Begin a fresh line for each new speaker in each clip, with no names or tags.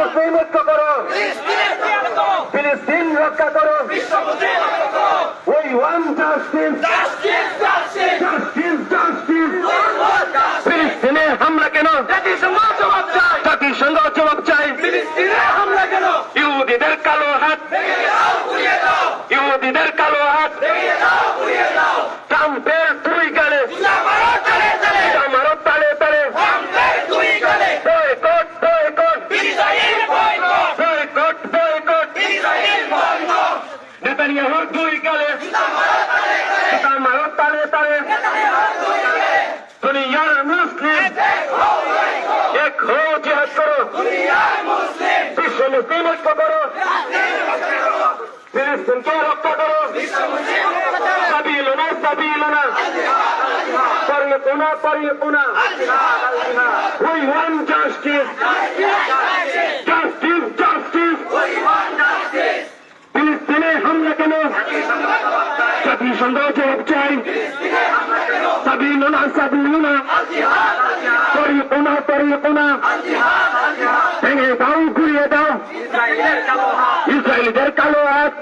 মুসলিম ঐক্য করো। ফিলিস্তিন রক্ষা করো। ওই ওয়ান জাস্টিস জাস্টিস ফিলিস্তিনে হামলা কেন জাতিসংঘ জবাব চাই জাতিসংঘ জবাব চাই ফিলিস্তিনে হামলা কেন ইহুদিদের কালো হাত ইহুদিদের কালো হাত ট্রাম্পের দুই গালে আমারও তালে তালে বয়কট বয়কট বয়কট বয়কট গালে আমারও তালে তালে। দুনিয়ার মুসলিম। এক হো জিহাদ করো বিশ্ব মুসলিম ঐক্য করো। ফিলিস্তিনকে রক্ষা করো। সাবিলুনা সাবিলুনা। পরিয়কুনা পরিয়কুনা We want justice. Justice, justice. ফিলিস্তিনে হামলা কেন জাতিসংঘ জবাব চাই সাবিলুনা সাবিলুনা পরিয়কুনা পরিয়কুনা ভেঙে দাও ঘুরিয়ে দাও ইসরায়েলিদের কালো হাত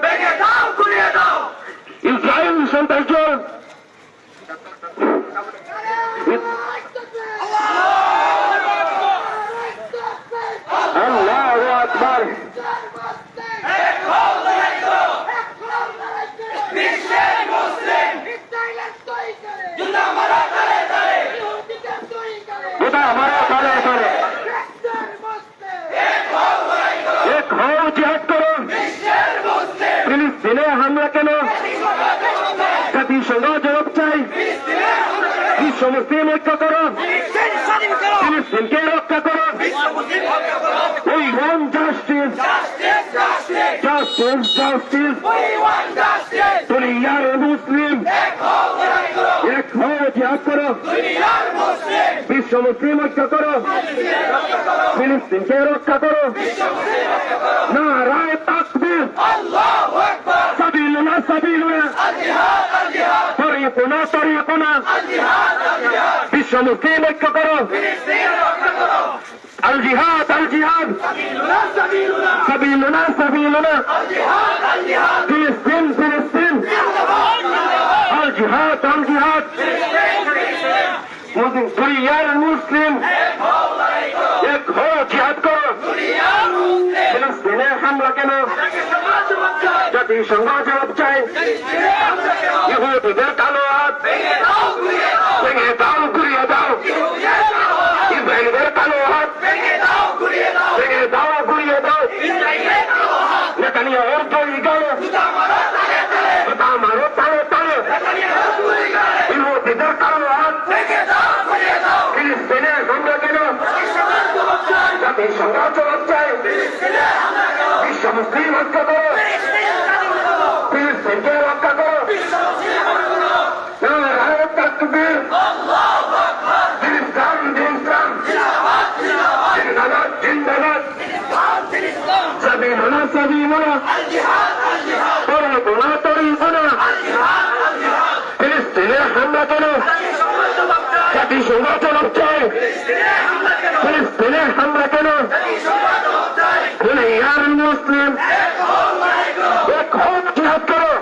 ইসরায়েল সন্ত্রাস আল্লাহ আকবার গোটা আমারা তালে তালে এক হও জিহাদ করো কেন? জাতিসংঘ জবাব চাই? বিশ্ব মুসলিম ঐক্য করো? ফিলিস্তিনকে রক্ষা করো? ওই ওয়ান জাস্টিস। Justice justice. দুনিয়ার মুসলিম। এক হও জিহাদ করো। বিশ্ব মুসলিম ঐক্য করো? ফিলিস্তিনকে রক্ষা করো? না, রায় তাকবীর সাবিলুনা সাবিলুনা। তরিকুনা তরিকুনা। বিশ্ব মুসলিম ঐক্য করো। আল জিহাদ আল জিহাদ সাবিলুনা সাবিলুনা। ফিলিস্তিন ফিলিস্তিন। আল জিহাদ আল জিহাদ দুনিয়ার মুসলিম। এক হো জিহাদ করো। ফিলিস্তিনে হামলা কেন? জাতিসংঘ জবাব চাই, ইহুদিদের কালো হাত। ভেঙে দাও, ঘুরিয়ে দাও। ইসরায়েলদের কালো হাত। ভেঙে দাও, ঘুরিয়ে দাও। নেতানিয়াহুর দুই গালে জুতা মারো তালে তালে ইহুদিদের কালো হাত ফিলিস্তিনে হামলা কেন জাতিসংঘ জবাব চাই বিশ্ব মুসলিম রক্ষা করো। ফিলিস্তিনকে রক্ষা করো। নারায়ণ তাকবীর ফিলিস্তান দিনস্তান জিন্দাবাদ জিন্দাবাদ। সবিমনা সবিমনা তরিবনা তরিবনা ফিলিস্তিনে হামলা কেন Lebanon. Kuliyar Muslim. Ek home jihad karo.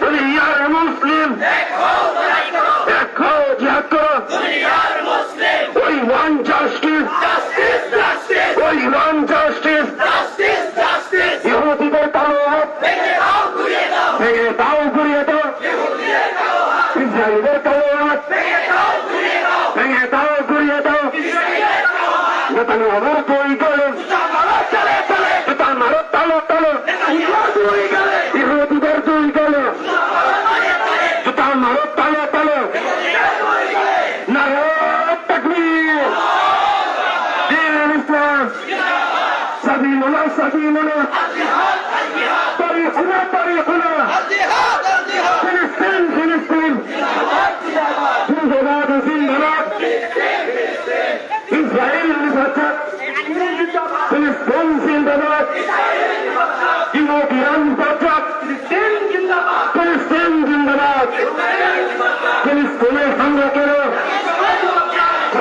Kuliyar Muslim. Ek home jihad karo. We want justice. Justice, justice. We want justice. নেতানিয়াহুর দুই গলে জুতা মারো তালো তালো। ইহুদিদের দুই গলে জুতা মারো তালো তালো। নারায়ণ তাকবীর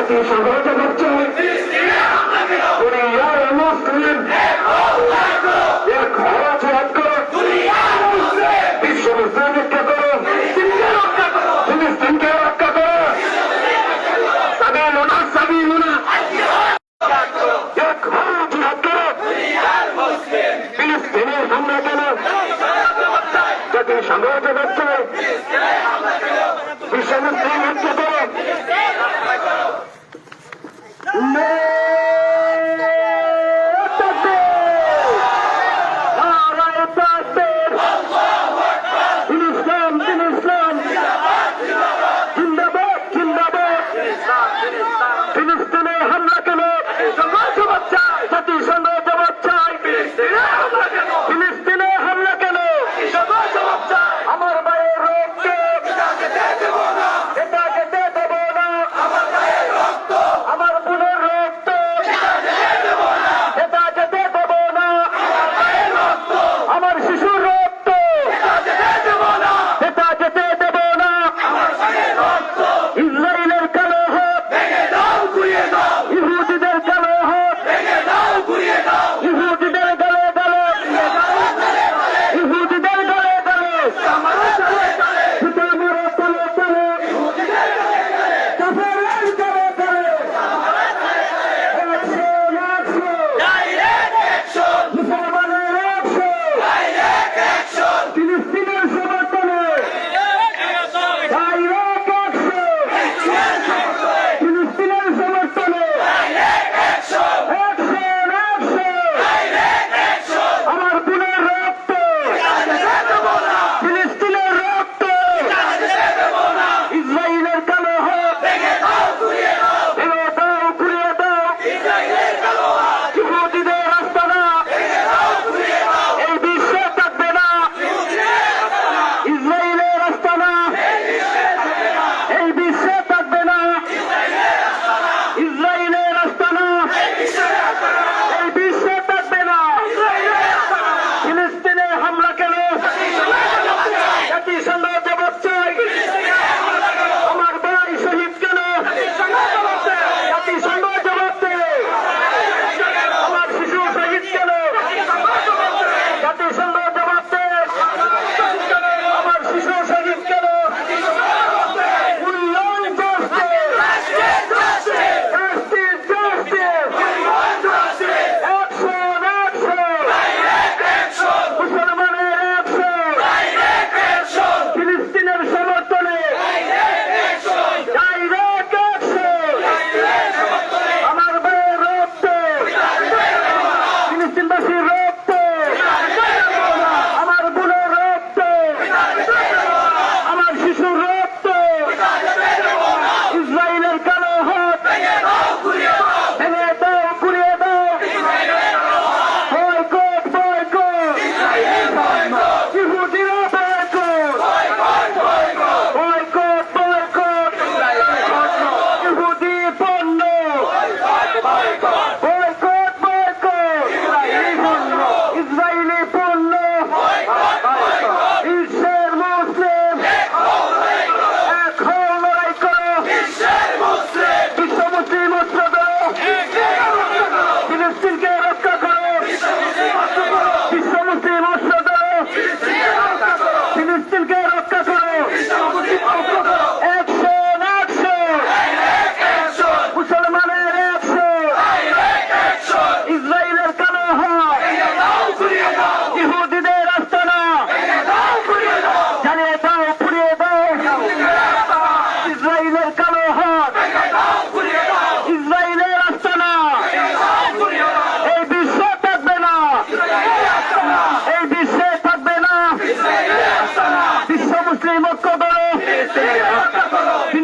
জাতিসংঘ জবাব চাই দুনিয়ার মুসলিম। এক খরচ করো বিশ্ব মুসলিম রক্ষা করো ফিলিস্তিনকে রক্ষা করো হামলা কেন জাতিসংঘ জবাব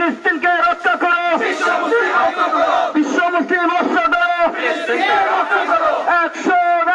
ফিলিস্তিনকে রক্ষা করো। বিশ্ব মুসলিম করো। একশো একশো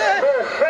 Yeah.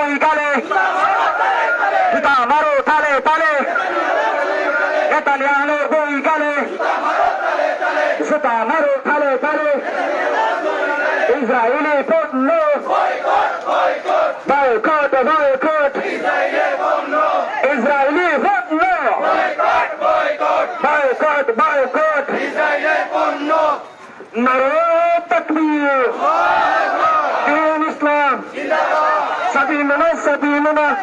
دين الإسلام سبيلنا سبيلنا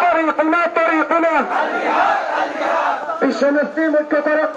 طريقنا طريقنا الشمس في مكة طريق